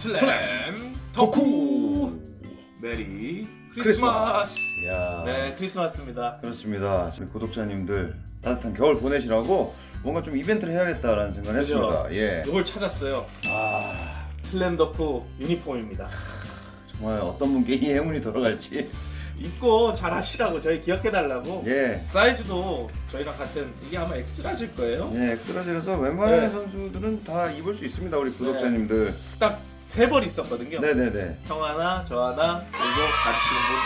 슬램 덕후 메리 크리스마스. 야 네 크리스마스입니다. 그렇습니다. 저희 구독자님들 따뜻한 겨울 보내시라고 뭔가 좀 이벤트를 해야겠다라는 생각을 그죠? 했습니다. 예. 이걸 찾았어요. 아 슬램 덕후 유니폼입니다. 정말 어떤 분께 이 행운이 돌아갈지. 입고 잘 하시라고 저희 기억해 달라고. 예. 사이즈도 저희랑 같은 이게 아마 X라질 거예요. 예, 엑스라지라서 웬만한 네. 선수들은 다 입을 수 있습니다. 우리 구독자님들. 딱 세 벌 있었거든요. 네네네. 형 하나, 저 하나, 그리고 가르치는 분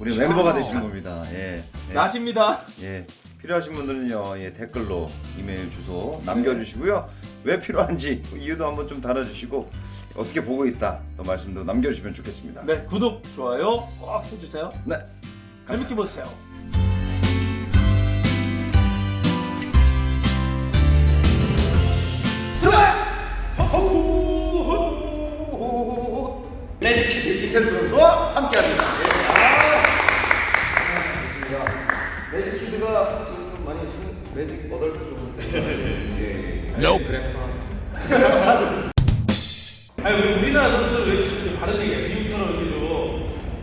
우리 자. 멤버가 되시는 겁니다. 예. 예. 나십니다. 예. 필요하신 분들은요, 예, 댓글로 이메일 주소 남겨주시고요. 왜 필요한지 이유도 한번 좀 달아주시고 어떻게 보고 있다 또 말씀도 남겨주시면 좋겠습니다. 네 구독, 좋아요 꼭 해주세요. 네. 재밌게 보세요. 합니다. 예. 아, 좋습니다. 매직 키드가 지금 좀 많이 지금 매직 얻을도 좀. 예. 그래. 아니 왜 우리나라 선수들 왜 이렇게 다른 얘기야? 미국처럼 이렇게 좀,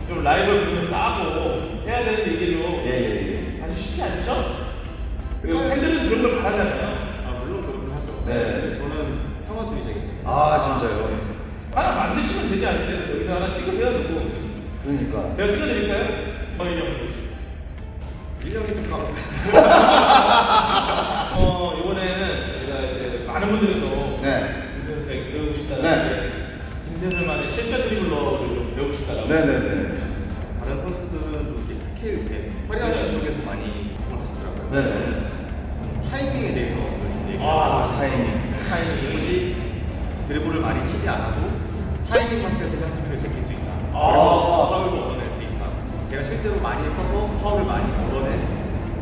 좀 라이벌 분을 따고 해야 되는 얘기도 예, 예, 예. 아주 쉽지 않죠? 그리고 팬들은 그런 걸 바라잖아요. 아 물론 그렇긴 하죠. 네. 근데 저는 평화주의자입니다. 아, 진짜요? 하나 만드시면 되지 않으세요? 여기다 하나 찍으세요, 누구? 그러니까. 제가 찍어드릴까요? 어 이 형. 1년이 좀 까먹 어, 이번에는 제가 이제 많은 분들이 또 네. 김 선생 배우고 싶다는 네. 김 선생만의 실전 드리블러를 좀 배우고 싶다라고. 네네네. 다른 선수들은 좀 이렇게 스킬 이제 화려한 쪽에서 많이 공을 하시더라고요. 네네. 타이밍에 대해서 오늘 얘기. 아, 타이밍. 타이밍 굳이 드리블을 많이 치지 않아도 타이밍만 뺏으면 승리를 제낄 수 있다. 파울을 많이 얻어낸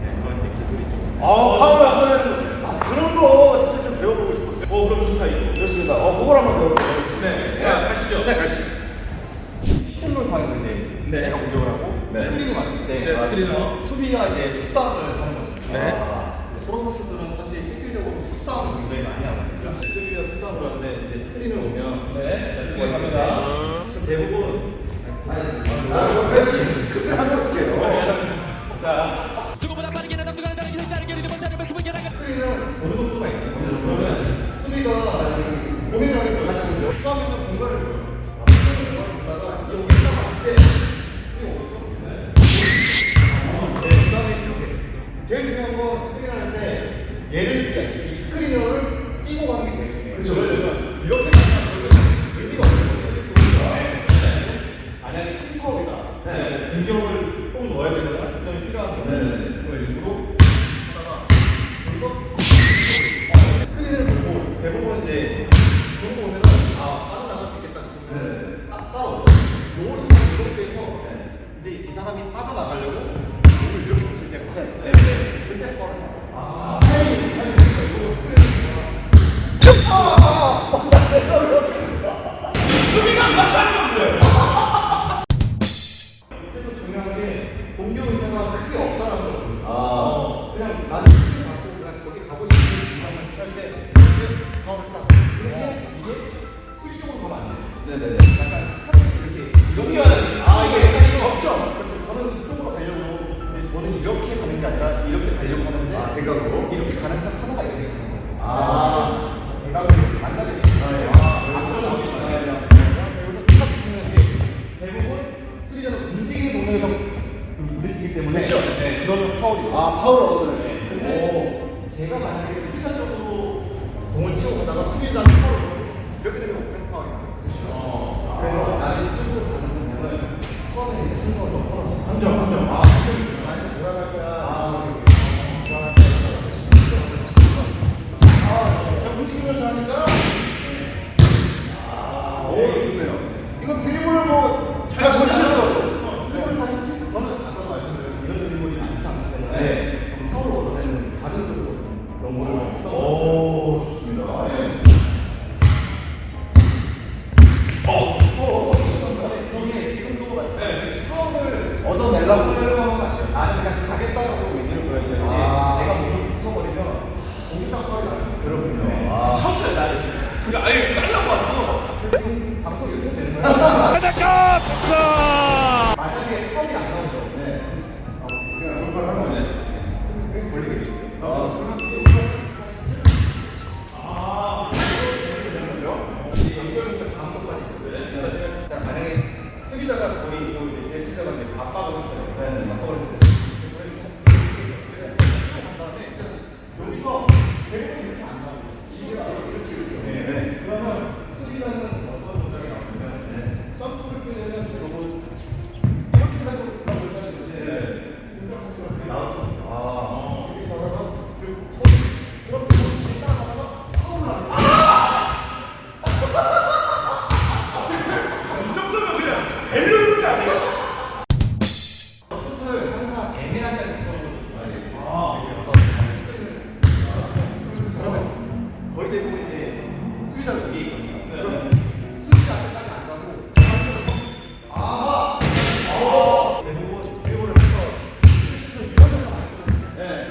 네, 그런 이제 기술이 좀 있어요. 아, 파울 한번 아, 그런 거 사실 좀 배워보고 싶었어요. 어, 그럼 좋다, 이거. 좋습니다. 어, 그걸 한번 배워보고 싶습니다. 네, 네, 가시죠. 네, 가시죠. 피켓롤상에서 이제 네. 제가 공격을 하고 네. 스크린이 왔을 때 네, 스크린으로. 수비가 이제 숫싸움을 하는 거죠. 네. 아, 프로 선수들은 사실 실질적으로 숫싸움을 굉장히 많이 하거든요. 수비가 숫싸움을 하는데 이제 스크린을 오면 네, 갑니다. 그럼 대부분 아, 그렇지. 그걸 하면 어떡해요. 자, 스크린은 어느 정도만 있어요. 그러면 수비가 고민을 하겠죠. 같이 처음에는 공간을 줘요. 공간을 주다가 이게 오기 시작했을 때 스크린 오겠죠? 네, 그 다음에 이렇게. 제일 중요한 건 스크린 하는데 얘를 띄- 이 스크리너를 띄고 가는 게 제일 중요해요. 그렇죠. 왜냐면 이렇게 가면 의미가 없는 거예요. 네. 킥볼이다. 네. 공격을 꼭 넣어야 되거나 득점이 필요한 경우는 그걸 일부러 하다가 여기서 스크린을 보고 대부분 이제 이 정도 오면은 아 빠져나갈 수 있겠다 싶으면 딱 따라오죠. 요걸 이 정도에서 이제 이 사람이 빠져나가려고 몸을 이렇게 붙일 때가 있어요. 네. 그때 아 타이밍 타이밍 이거 스크린 이때도 때문에 그쵸. 네, 그러면 파울이에요. 아, 파울. 근데 제가 만약에 수비자 쪽으로 공을 치고 가다가 수비자 파울을 이렇게 되면 오펜스 파울이 나요. 그래서 나는 이쪽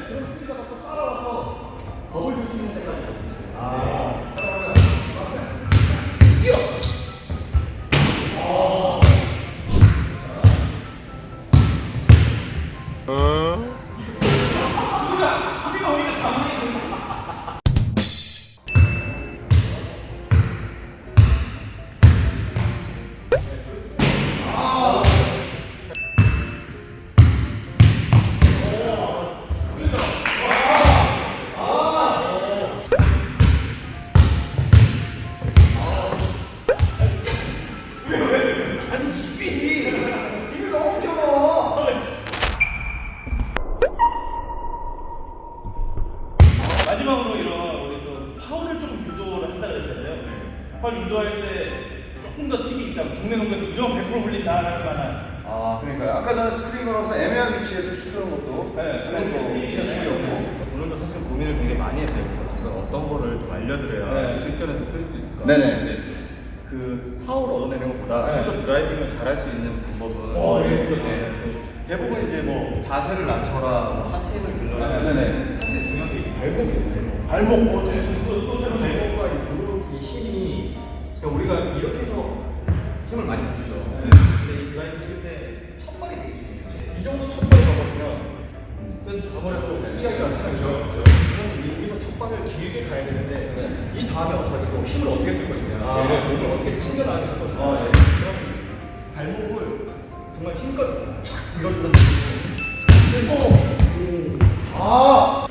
네. 그럼 수비자가 또 따라와서 겁을 줄 수 있는 있어요. 아. 동네 농구에서 이런 100% 불린다라는 만한 아, 그러니까요. 아까 전에 스크린 걸어서 애매한 위치에서 슛하는 것도 네, 그것도 그런 게 팁이었고. 오늘도 사실은 고민을 되게 많이 했어요. 그래서 이걸 어떤 거를 좀 알려드려야 네. 실전에서 쓸 수 있을까. 네네. 근데 그 파울 얻어내는 것보다 네. 좀더 드라이빙을 잘할 수 있는 방법은 어, 예. 네. 대부분 이제 뭐 자세를 낮춰라, 뭐 하체 힘을 길러라. 네, 네네. 사실 중요한 게 발목이에요. 발목. 발목 뭐 또, 또 새로 발목과 이 무릎 이 힘이 그러니까 우리가 이렇게 해서 힘을 많이 못 주죠. 네. 근데 이 드라이빙 칠때 첫발이 되게 중요해요. 이 정도 첫발이 가버리면 그래서 저번에도 수비하기가 안. 그럼 여기서 첫발을 길게 가야 되는데 이 다음에 어떻게 또 힘을 어떻게 쓸 것이냐. 아. 얘를 몸을 어떻게 챙겨놔야 될 것이냐. 아, 예. 그럼 이 발목을 정말 힘껏 촥 밀어주는 느낌으로 아!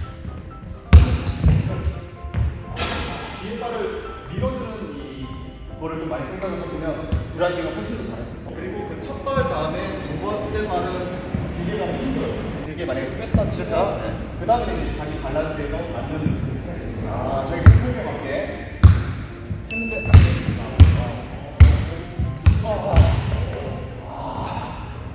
뒷발을 밀어주는 이 거를 좀 많이 생각해 보시면 드라이빙을 훨씬 더 잘할 수 있어요. 그리고 그 첫 발 다음에 두 번째 발은 게 힘들어요. 길게 만약에 뺐다 치셨다. 그 다음에 이제 자기 밸런스에서 맞는 아, 저기 스크린에 맞게. 했는데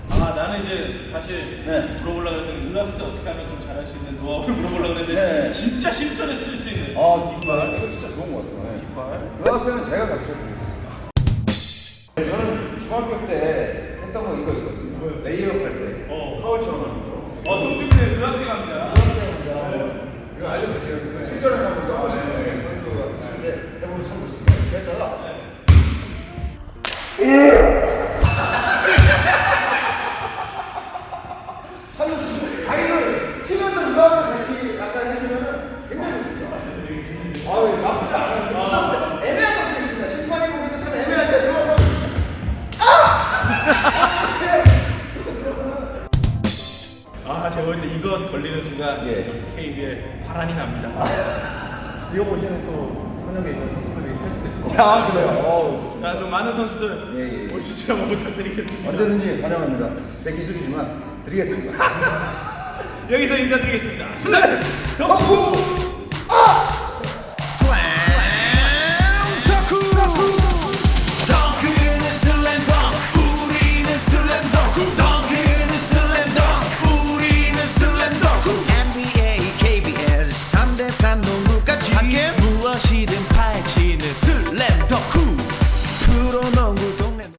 아 나는 이제 사실 네. 물어보려고 했더니 은학스 어떻게 하면 좀 잘할 수 있는 노하우를 물어보려고 했는데 네. 진짜 실전에 쓸 수 있는 아, 뒷발. 이거 진짜 좋은 것 같아요. 뒷발. 유학생은 제가. 네, 저는 중학교 때 했던 거 이거 이거든요. 레이업 할 때. 어. 파울처럼 하는 거. 어 은학생 합니다 유학생 혼자 이거 알려드릴게요. 그 실전에서 한번 써보시는 선수가 계신데 해보면 참 좋습니다. 했다가 참 좋습니다. 자기를 치면서 유학을 같이 약간 해주면 굉장히 좋습니다. 아유, 나쁘지 않아요. 걸리는 순간 예. KBL 파란이 납니다 이거 보시는 또 현역에 있는 선수들이 할 수도 있을 것 같아요. 야, 그래요. 어우, 좋습니다. 자 좀 많은 선수들 예, 예, 예. 오시지 한번 부탁드리겠습니다 언제든지 환영합니다. 제 기술이지만 드리겠습니다. 여기서 인사드리겠습니다 수산 덕후